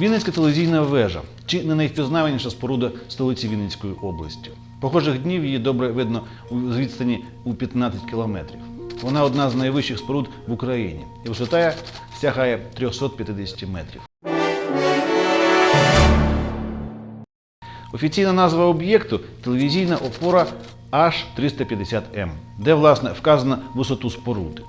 Вінницька телевізійна вежа чи не найвпізнаваніша споруда столиці Вінницької області. Похожих днів її добре видно з відстані у 15 кілометрів. Вона одна з найвищих споруд в Україні і висота сягає 350 метрів. Офіційна назва об'єкту телевізійна опора H350M, де власне вказано висоту споруди.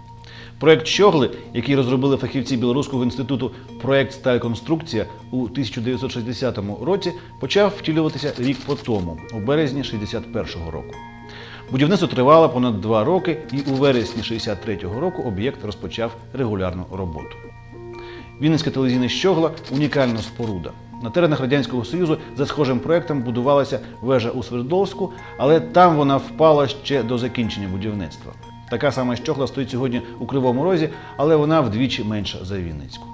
Проект Щогли, який розробили фахівці Білоруського інституту проект Стальконструкція у 1960 році, почав втілюватися рік по тому, у березні 61-го року. Будівництво тривало понад два роки, і у вересні 63-го року об'єкт розпочав регулярну роботу. Вінницька телевізійна щогла унікальна споруда. На теренах Радянського Союзу за схожим проектом будувалася вежа у Свердловську, але там вона впала ще до закінчення будівництва. Така сама щогла стоїть сьогодні у Кривому Розі, але вона вдвічі менша за Вінницьку.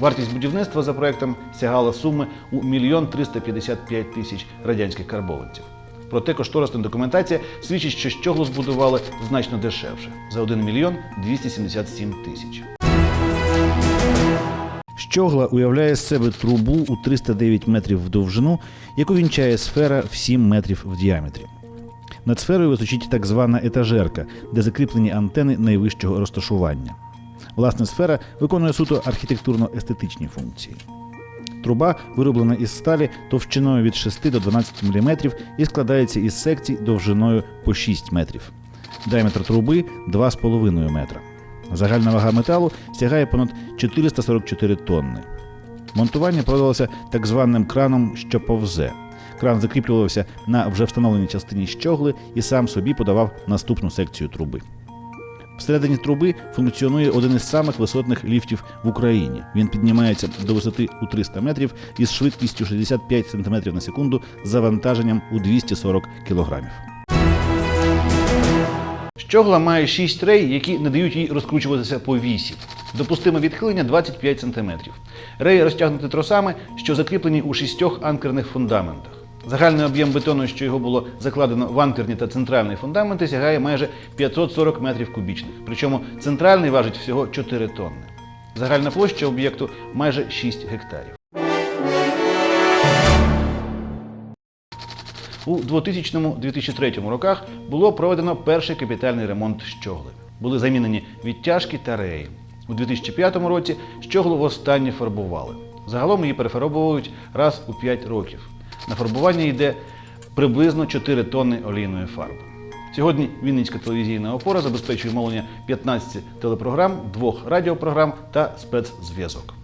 Вартість будівництва за проектом сягала суми у мільйон 355 тисяч радянських карбованців. Проте кошторисна документація свідчить, що щоглу збудували значно дешевше за 1 мільйон 277 тисяч. Щогла уявляє з себе трубу у 309 метрів в довжину, яку вінчає сфера в 7 метрів в діаметрі. Над сферою височить так звана етажерка, де закріплені антени найвищого розташування. Власне, сфера виконує суто архітектурно-естетичні функції. Труба вироблена із сталі товщиною від 6 до 12 мм і складається із секцій довжиною по 6 метрів. Діаметр труби 2,5 метра. Загальна вага металу сягає понад 444 тонни. Монтування проводилося так званим краном, що повзе. Кран закріплювався на вже встановленій частині щогли і сам собі подавав наступну секцію труби. Всередині труби функціонує один із самих висотних ліфтів в Україні. Він піднімається до висоти у 300 метрів із швидкістю 65 см на секунду з завантаженням у 240 кілограмів. Щогла має 6 трей, які не дають їй розкручуватися по вісі. Допустиме відхилення 25 см. Реї розтягнуті тросами, що закріплені у шістьох анкерних фундаментах. Загальний об'єм бетону, що його було закладено в анкерні та центральні фундаменти, сягає майже 540 метрів кубічних. Причому центральний важить всього 4 тонни. Загальна площа об'єкту майже 6 гектарів. У 2000-2003 роках було проведено перший капітальний ремонт щогли. Були замінені відтяжки та реї. У 2005 році щоглу востаннє фарбували. Загалом її перефарбовують раз у 5 років. На фарбування йде приблизно 4 тонни олійної фарби. Сьогодні Вінницька телевізійна опора забезпечує мовлення 15 телепрограм, двох радіопрограм та спецзв'язок.